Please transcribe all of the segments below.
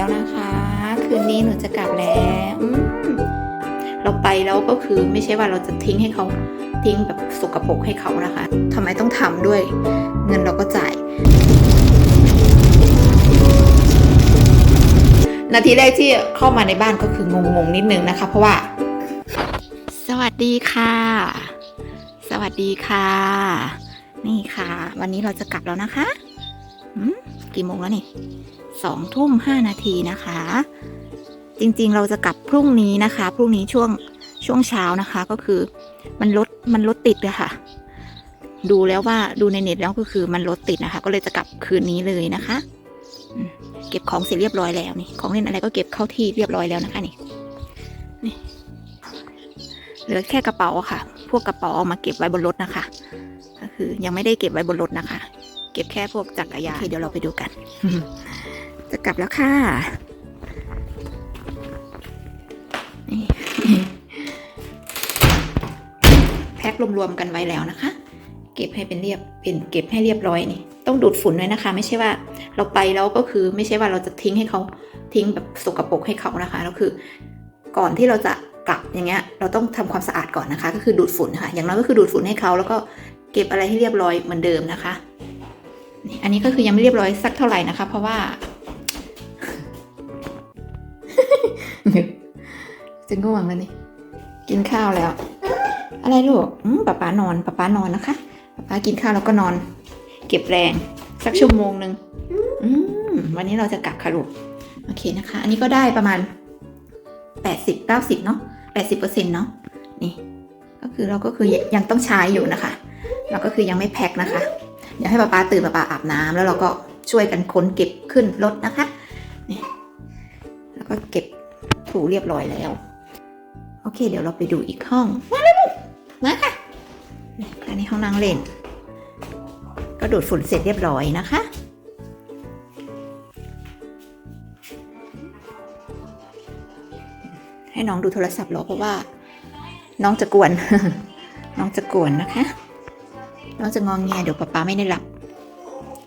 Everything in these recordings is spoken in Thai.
แล้วนะคะ คืนนี้หนูจะกลับแล้วเราไปแล้วก็คือไม่ใช่ว่าเราจะทิ้งให้เขาทิ้งแบบสกปรกให้เขานะคะทำไมต้องทำด้วย เงินเราก็จ่าย นาทีแรกที่เข้ามาในบ้านก็คืองงๆนิดนึงนะคะ เพราะว่า สวัสดีค่ะ สวัสดีค่ะ นี่ค่ะ วันนี้เราจะกลับแล้วนะคะกี่โมงแล้วนี่ สองทุ่มห้านาทีนะคะ จริงๆเราจะกลับพรุ่งนี้นะคะ พรุ่งนี้ช่วงช่วงเช้านะคะก็คือมันรถมันรถติดอะค่ะ ดูแล้วว่าดูในเน็ตแล้วก็คือมันรถติดนะคะ ก็เลยจะกลับคืนนี้เลยนะคะ เก็บของเสร็จเรียบร้อยแล้วนี่ ของเล่นอะไรก็เก็บเข้าที่เรียบร้อยแล้วนะคะนี่นี่เหลือแค่กระเป๋าค่ะ พวกกระเป๋าเอามาเก็บไว้บนรถนะคะ ก็คือยังไม่ได้เก็บไว้บนรถนะคะ เก็บแค่พวกจักรยานเดี๋ยวเราไปดูกัน จะกลับแล้วค่ะนี่แพ็ครวมๆกันไว้แล้วนะคะ เก็บให้เป็นเรียบเป็นเก็บให้เรียบร้อยนี่ต้องดูดฝุ่นด้วยนะคะ ไม่ใช่ว่าเราไปแล้วก็คือไม่ใช่ว่าเราจะทิ้งให้เขาทิ้งแบบสกปรกให้เขานะคะแล้วคือ ก่อนที่เราจะกลับอย่างเงี้ย เราต้องทำความสะอาดก่อนนะคะ ก็คือดูดฝุ่นค่ะ อย่างน้อยก็คือดูดฝุ่นให้เขาแล้วก็เก็บอะไรให้เรียบร้อยเหมือนเดิมนะคะ อันนี้ก็คือยังไม่เรียบร้อยสักเท่าไหร่นะคะ เพราะว่า จะง่วงแล้วนี่ กินข้าวแล้ว อะไรลูกอืมป๊าป๊านอนป๊าป๊านอนนะคะป๊าป๊ากินข้าวแล้วก็นอน เก็บแรง สักชั่วโมงหนึ่งอืมวันนี้เราจะกลับค่ะลูก โอเคนะคะ อันนี้ก็ได้ประมาณแปดสิบเก้าสิบเนาะแปดสิบเปอร์เซ็นต์เนาะ นี่ ก็คือเราก็คือยังต้องใช้อยู่นะคะ เราก็คือยังไม่แพ็คนะคะ เดี๋ยวให้ป๊าป๊าตื่นป๊าป๊าอาบน้ำแล้วเราก็ช่วยกันค้นเก็บขึ้นรถนะคะ นี่ แล้วก็เก็บ ถูเรียบร้อยแล้ว โอเค เดี๋ยวเราไปดูอีกห้อง มาเลยลูกมาค่ะอันนี้ห้องนั่งเล่น ก็ดูดฝุ่นเสร็จเรียบร้อยนะคะให้น้องดูโทรศัพท์เหรอเพราะว่า น้องจะกวน น้องจะกวนนะคะ น้องจะงองแงเดี๋ยวป๊าป๊าไม่ได้หลับ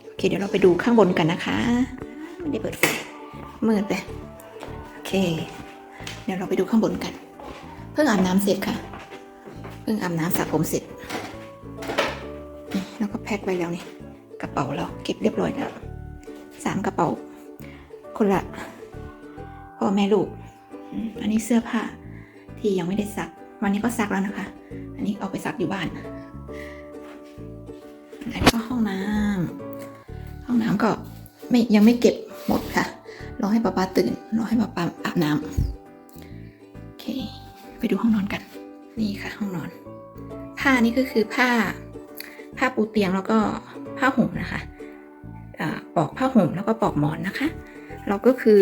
โอเคเดี๋ยวเราไปดูข้างบนกันนะคะ ไม่ได้เปิดไฟมืดไปโอเค เดี๋ยวเราไปดูข้างบนกัน เพิ่งอาบน้ำเสร็จค่ะ เพิ่งอาบน้ำสระผมเสร็จ แล้วก็แพ็คไว้แล้วนี่กระเป๋าเราเก็บเรียบร้อยแล้วสามกระเป๋า คนละพ่อแม่ลูก อันนี้เสื้อผ้าที่ยังไม่ได้ซัก วันนี้ก็ซักแล้วนะคะ อันนี้เอาไปซักอยู่บ้านอันนี้ก็ห้องน้ำห้องน้ำก็ไม่ยังไม่เก็บหมดค่ะ รอให้ป๊าป๊าตื่น รอให้ป๊าป๊าอาบน้ำโอเค ไปดูห้องนอนกัน นี่ค่ะห้องนอน ผ้านี่ก็คือผ้า ผ้าปูเตียงแล้วก็ผ้าห่มนะคะปอกผ้าห่มแล้วก็ปอกหมอนนะคะ เราก็คือ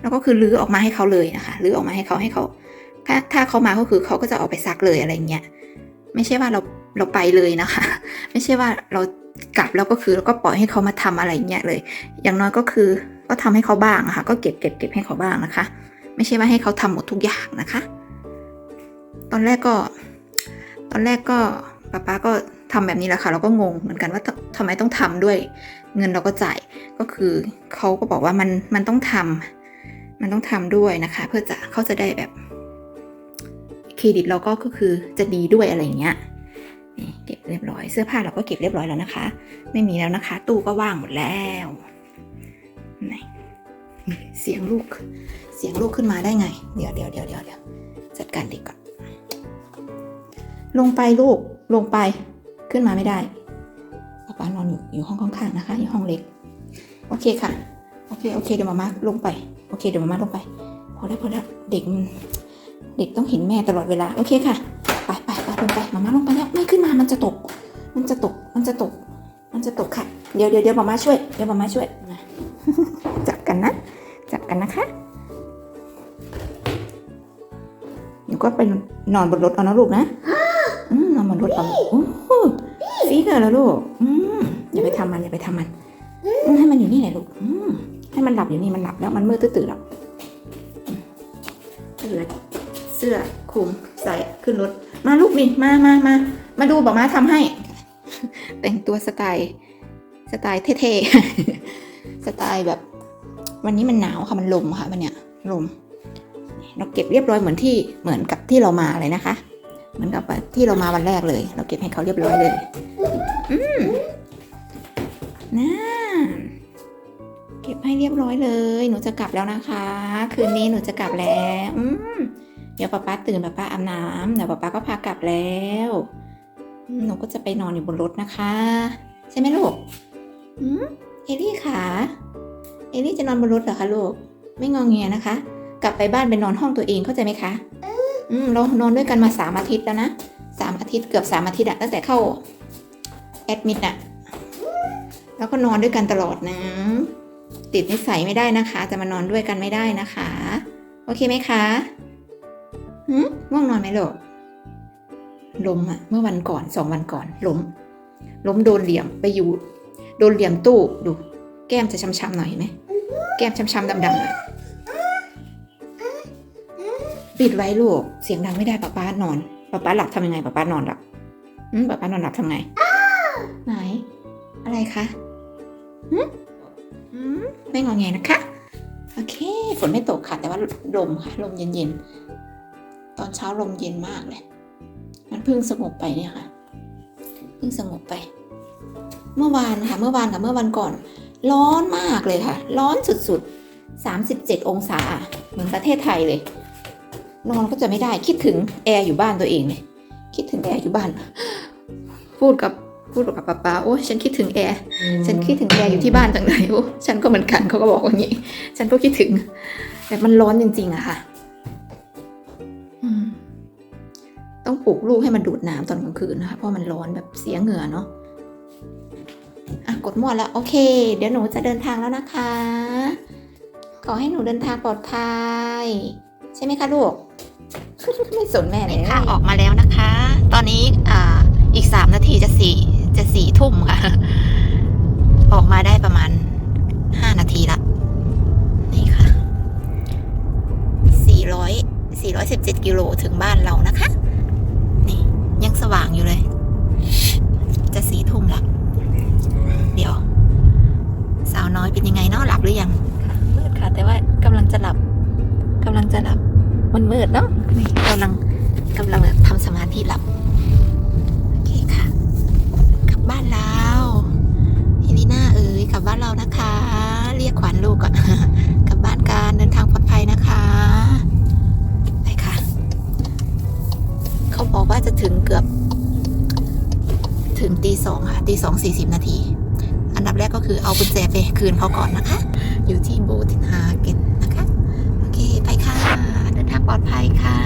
เราก็คือลื้อออกมาให้เขาเลยนะคะลื้อออกมาให้เขาให้เขาถ้าถ้าเขามาก็คือเขาก็จะเอาไปซักเลยอะไรเงี้ยไม่ใช่ว่าเราเราไปเลยนะคะ ไม่ใช่ว่าเรากลับแล้วก็คือเราก็ปล่อยให้เขามาทำอะไรเงี้ยเลย อย่างน้อยก็คือก็ทำให้เขาบ้างะค่ะ ก็เก็บเก็บเก็บให้เขาบ้างนะคะ ไม่ใช่ว่าให้เขาทำหมดทุกอย่างนะคะ ตอนแรกก็ ตอนแรกก็ป้าป้าก็ทำแบบนี้แหละค่ะเราก็งงเหมือนกันว่าททำไมต้องทำด้วย เงินเราก็จ่ายก็คือเขาก็บอกว่ามันมันต้องทำมันต้องทำด้วยนะคะ เพื่อจะเขาจะได้แบบเครดิตเราก็ก็คือจะดีด้วยอะไรอย่างเงี้ยเก็บเรียบร้อยเสื้อผ้าเราก็เก็บเรียบร้อยแล้วนะคะ ไม่มีแล้วนะคะ ตู้ก็ว่างหมดแล้ว เสียงลูก เสียงลูกขึ้นมาได้ไง เดี๋ยวเดี๋ยวเดี๋ยวเดี๋ยวเดี๋ยวจัดการเด็กก่อน ลงไปลูก ลงไป ขึ้นมาไม่ได้ป๊าป๊านอนอยู่อยู่ห้องข้างๆนะคะ อยู่ห้องเล็ก โอเคค่ะ โอเค โอเค เดี๋ยวมามาลงไป โอเค เดี๋ยวมามาลงไป พอแล้วพอแล้ว เด็กมันเด็กต้องเห็นแม่ตลอดเวลา โอเคค่ะ ไปไปไปลงไป มามาลงไปแล้ว ไม่ขึ้นมา มันจะตก มันจะตก มันจะตก มันจะตกค่ะ เดี๋ยวเดี๋ยวเดี๋ยวมามาช่วย เดี๋ยวมามาช่วย จับกันนะ กันนะคะเดี๋ยวก็ไปนอนบนรถเอานะลูกนะอืมนอนบนรถเอาโอ้โหฟีกเหรอลูกอืมอย่าไปทำมันอย่าไปทำมันอืมให้มันอยู่นี่แหละลูกอืมให้มันหลับอยู่นี่มันหลับแล้วมันมืดตื้อๆแล้วอืมเหลือเสื้อคลุมใส่ขึ้นรถ มาลูกนี่มามามามาดูบอกมาทำให้ แต่งตัวสไตล์สไตล์เท่ๆสไตล์แบบ วันนี้มันหนาวค่ะมันลมค่ะวันเนี้ยลม เราเก็บเรียบร้อยเหมือนที่เหมือนกับที่เรามาเลยนะคะ เหมือนกับที่เรามาวันแรกเลย เราเก็บให้เขาเรียบร้อยเลยอืมน่าเก็บให้เรียบร้อยเลย หนูจะกลับแล้วนะคะ คืนนี้หนูจะกลับแล้วอืมเดี๋ยวป๊าป๊าตื่นป๊าป๊าอาบน้ำเดี๋ยวป๊าป๊าก็พากลับแล้วหนูก็จะไปนอนอยู่บนรถนะคะ ใช่ไหมลูกอืมเอลี่ค่ะ เอลี่จะนอนบนรถเหรอคะลูก ไม่งองเงียนะคะ กลับไปบ้านไปนอนห้องตัวเองเข้าใจไหมคะอืมเรานอนด้วยกันมาสามอาทิตย์แล้วนะสามอาทิตย์เกือบสามอาทิตย์อะตั้งแต่เข้าแอดมิดอะแล้วก็นอนด้วยกันตลอดนะ ติดนิสัยไม่ได้นะคะ จะมานอนด้วยกันไม่ได้นะคะ โอเคไหมคะหืมง่วงนอนไหมลูกล้มอะเมื่อวันก่อนสองวันก่อนล้มล้มโดนเหลี่ยมไปอยู่ โดนเหลี่ยมตู้ดู แก้มจะช้ำๆหน่อยเห็นไหมแก้มช้ำๆดำๆหน่อยปิดไว้ลูก เสียงดังไม่ได้ป้าป้านอนป้าป้าหลับทำยังไงป้าป้านอนหลับอืมป้าป้านอนหลับทำไงไหน อะไรคะหืมอืมไม่งอแงนะคะ โอเค ฝนไม่ตกค่ะ แต่ว่าลมค่ะ ลมเย็นๆ ตอนเช้าลมเย็นมากเลย มันเพิ่งสงบไปเนี่ยค่ะ เพิ่งสงบไป เมื่อวานค่ะ เมื่อวานกับเมื่อวันก่อน ร้อนมากเลยค่ะ ร้อนสุดๆ 37 องศาเหมือนประเทศไทยเลย นอนก็จะไม่ได้คิดถึงแอร์อยู่บ้านตัวเองเลยคิดถึงแอร์อยู่บ้าน พูดกับพูดกับป๊าป๊าโอ้ยฉันคิดถึงแอร์ฉันคิดถึงแอร์อยู่ที่บ้านจังเลยโอ้ฉันก็เหมือนกันเขาก็บอกอย่างนี้ ฉันก็คิดถึงแต่มันร้อนจริง ๆอะค่ะอืมต้องปลุกลูกให้มันดูดน้ำตอนกลางคืนนะคะเพราะมันร้อนแบบเสียเหงื่อเนาะ อะกดมั่วแล้วโอเค เดี๋ยวหนูจะเดินทางแล้วนะคะ ขอให้หนูเดินทางปลอดภัย ใช่ไหมคะลูก ไม่สนแม่เลยค่ะออกมาแล้วนะคะ ตอนนี้อ่าอีกสามนาทีจะสี่จะสี่ทุ่มค่ะ ออกมาได้ประมาณห้านาทีละนี่ค่ะสี่ร้อยสี่ร้อยสิบเจ็ดกิโลถึงบ้านเรานะคะ นี่ยังสว่างอยู่เลย จะสี่ทุ่มละ เป็นยังไงเนาะหลับหรือยังมืดค่ะ แต่ว่ากำลังจะหลับกำลังจะหลับ มันมืดเนาะนี่กำลังกำลังแบบทำสมาธิหลับโอเคค่ะ กลับบ้านแล้วเฮลิน่าเอ๋ยกลับบ้านเรานะคะ เรียกขวัญลูกก่อนกลับบ้านกันเดินทางปลอดภัยนะคะไปค่ะ เขาบอกว่าจะถึงเกือบ ถึงตีสองค่ะตีสองสี่สิบนาที อันดับแรกก็คือเอากุญแจไปคืนเขาก่อนนะคะ อยู่ที่โบทินฮาเกนนะคะ โอเค ไปค่ะ เดินทางปลอดภัยค่ะ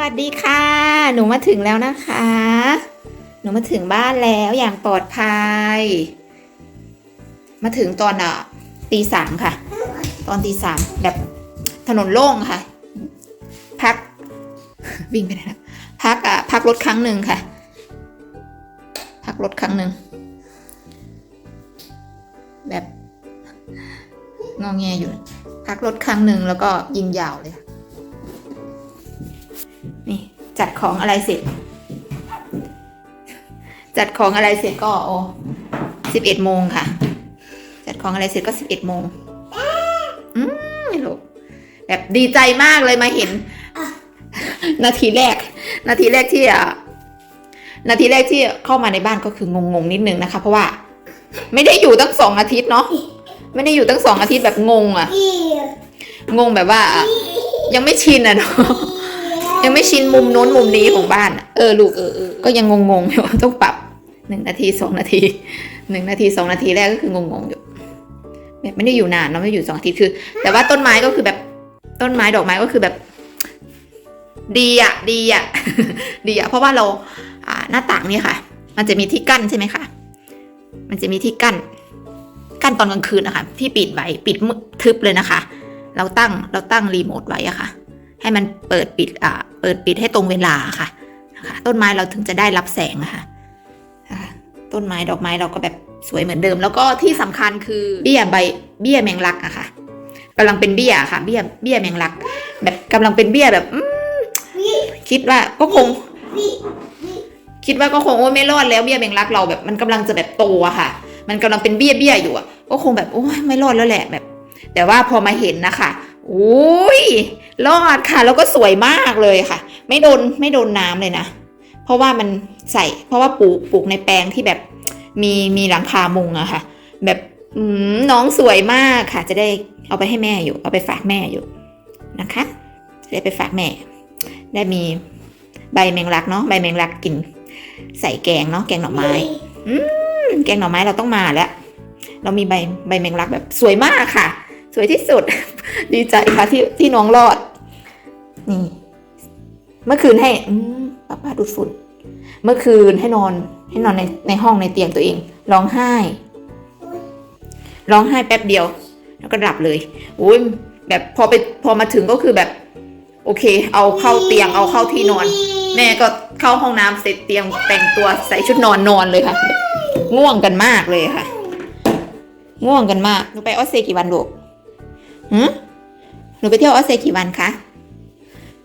วัสดีค่ะ หนูมาถึงแล้วนะคะ หนูมาถึงบ้านแล้วอย่างปลอดภัย มาถึงตอนอะตีสามค่ะ ตอนตีสามแบบถนนโล่งค่ะ พัก วิ่งไปไหนนะพักอะพักรถครั้งหนึ่งค่ะ พักรถครั้งหนึ่งแบบงองแงอยู่ พักรถครั้งหนึ่งแล้วก็ยิงยาวเลยนี่ จัดของอะไรเสร็จ จัดของอะไรเสร็จก็โอ้สิบเอ็ดโมงค่ะ จัดของอะไรเสร็จก็สิบเอ็ดโมงอืมไม่รู้แบบดีใจมากเลยมาเห็น นาทีแรก นาทีแรกที่อะนาทีแรกที่เข้ามาในบ้านก็คืองงๆนิดนึงนะคะ เพราะว่า ไม่ได้อยู่ตั้งสองอาทิตย์เนาะไม่ได้อยู่ตั้งสองอาทิตย์แบบงงอะงงแบบว่า ยังไม่ชินอะเนาะ ยังไม่ชินมุมโน้นมุมนี้ของบ้านอะเออลูกเออเออก็ยังงงๆอยู่ต้องปรับหนึ่งนาทีสองนาทีหนึ่งนาทีสองนาทีแรกก็คืองงๆอยู่แบบไม่ได้อยู่นานเนาะไม่ได้อยู่สองอาทิตย์คือ แต่ว่าต้นไม้ก็คือแบบต้นไม้ดอกไม้ก็คือแบบ ดีอะดีอะดีอะเพราะว่าเราอ่าหน้าต่างเนี่ยค่ะ มันจะมีที่กั้นใช่ไหมคะมันจะมีที่กั้น กั้นตอนกลางคืนนะคะที่ปิดไว้ปิดมืดทึบเลยนะคะ เราตั้งเราตั้งรีโมทไว้อะค่ะ ให้มันเปิดปิดอ่า เปิดปิดให้ตรงเวลาค่ะนะคะต้นไม้เราถึงจะได้รับแสงค่ะนะคะต้นไม้ดอกไม้เราก็แบบสวยเหมือนเดิม แล้วก็ที่สำคัญคือเบี้ยใบเบี้ยแมงลักอะค่ะกำลังเป็นเบี้ยค่ะ เบี้ยเบี้ยแมงลัก แบบกำลังเป็นเบี้ยแบบคิดว่าก็คงคิดว่าก็คงโอ้ไม่รอดแล้วเบี้ยแมงลักเราแบบมันกำลังจะแบบโตอะค่ะ มันกำลังเป็นเบี้ยเบี้ยอยู่อะก็คงแบบโอ้ไม่รอดแล้วแหละแบบ แต่ว่าพอมาเห็นนะคะ อุ้ยรอดค่ะ แล้วก็สวยมากเลยค่ะ ไม่โดนไม่โดนน้ำเลยนะ เพราะว่ามันใส่ เพราะว่าปลูกปลูกในแปลงที่แบบมีมีหลังคามุงอะค่ะ แบบน้องสวยมากค่ะ จะได้เอาไปให้แม่อยู่ เอาไปฝากแม่อยู่นะคะจะได้ไปฝากแม่ ได้มีใบแมงลักเนาะใบแมงลักกิน ใส่แกงเนาะแกงหน่อไม้แกงหน่อไม้เราต้องมาแล้ว เรามีใบใบแมงลักแบบสวยมากค่ะ สวยที่สุด ดีใจค่ะที่ที่น้องรอด นี่ เมื่อคืนให้ป้าป้าดูดฝุ่น เมื่อคืนให้นอน ให้นอนในในห้องในเตียงตัวเอง ร้องไห้ ร้องไห้แป๊บเดียว แล้วก็หลับเลยอุ้ยแบบพอไปพอมาถึงก็คือแบบ โอเค เอาเข้าเตียงเอาเข้าที่นอน แม่ก็เข้าห้องน้ำเสร็จเตียมแต่งตัวใส่ชุดนอนนอนเลยค่ะ ง่วงกันมากเลยค่ะ ง่วงกันมากหนูไปออสเตรกี่วันลูกหืม นูไปเที่ยวออสเตรกี่วันคะ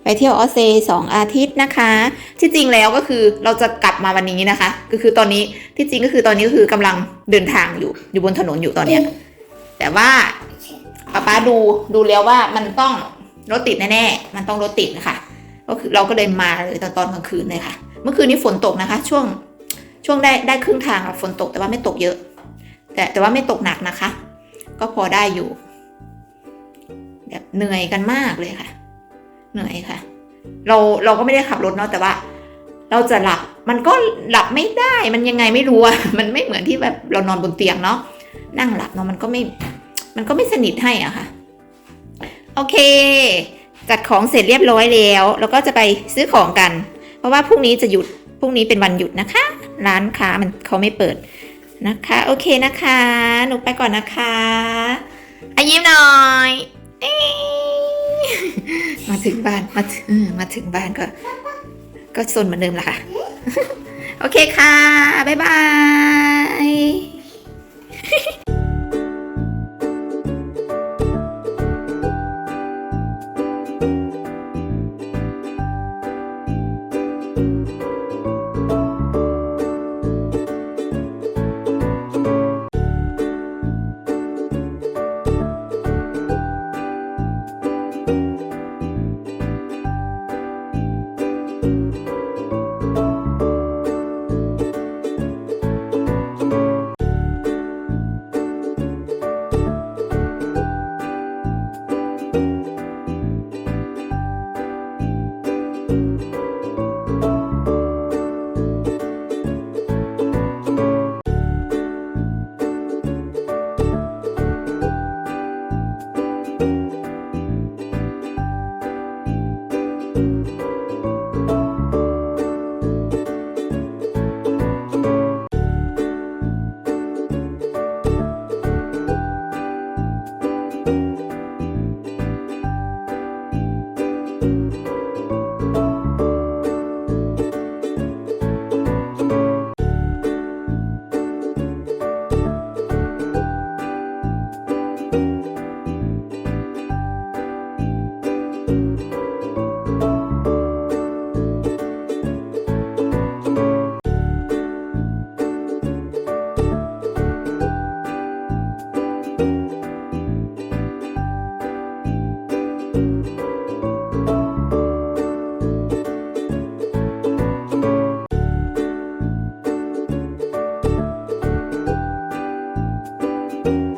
ไปเที่ยวออสเตรสองอาทิตย์นะคะ ที่จริงแล้วก็คือเราจะกลับมาวันนี้นะคะ ก็คือตอนนี้ที่จริงก็คือตอนนี้ก็คือกำลังเดินทางอยู่อยู่บนถนนอยู่ตอนเนี้ยแต่ว่าป้าป้าดูดูแล้วว่ามันต้องรถติดแน่ๆมันต้องรถติดนะคะก็คือเราก็เลยมาเลยตอนตอนกลางคืนเลยค่ะ เมื่อคืนนี้ฝนตกนะคะ ช่วงช่วงได้ได้ครึ่งทางอะฝนตกแต่ว่าไม่ตกเยอะ แต่แต่ว่าไม่ตกหนักนะคะ ก็พอได้อยู่ แบบเหนื่อยกันมากเลยค่ะ เหนื่อยค่ะ เราเราก็ไม่ได้ขับรถเนาะแต่ว่า เราจะหลับมันก็หลับไม่ได้มันยังไงไม่รู้อะมันไม่เหมือนที่แบบเรานอนบนเตียงเนาะนั่งหลับเนาะมันก็ไม่ มันก็ไม่สนิทให้อะค่ะ โอเค จัดของเสร็จเรียบร้อยแล้วแล้วก็จะไปซื้อของกัน เพราะว่าพรุ่งนี้จะหยุดพรุ่งนี้เป็นวันหยุดนะคะ ร้านค้ามันเขาไม่เปิดนะคะ โอเคนะคะ หนูไปก่อนนะคะอายิ้มหน่อย ถึงบ้านมาถึงมาถึงบ้านก็ ก็ซนเหมือนเดิมละค่ะ โอเคค่ะ บ๊ายบาย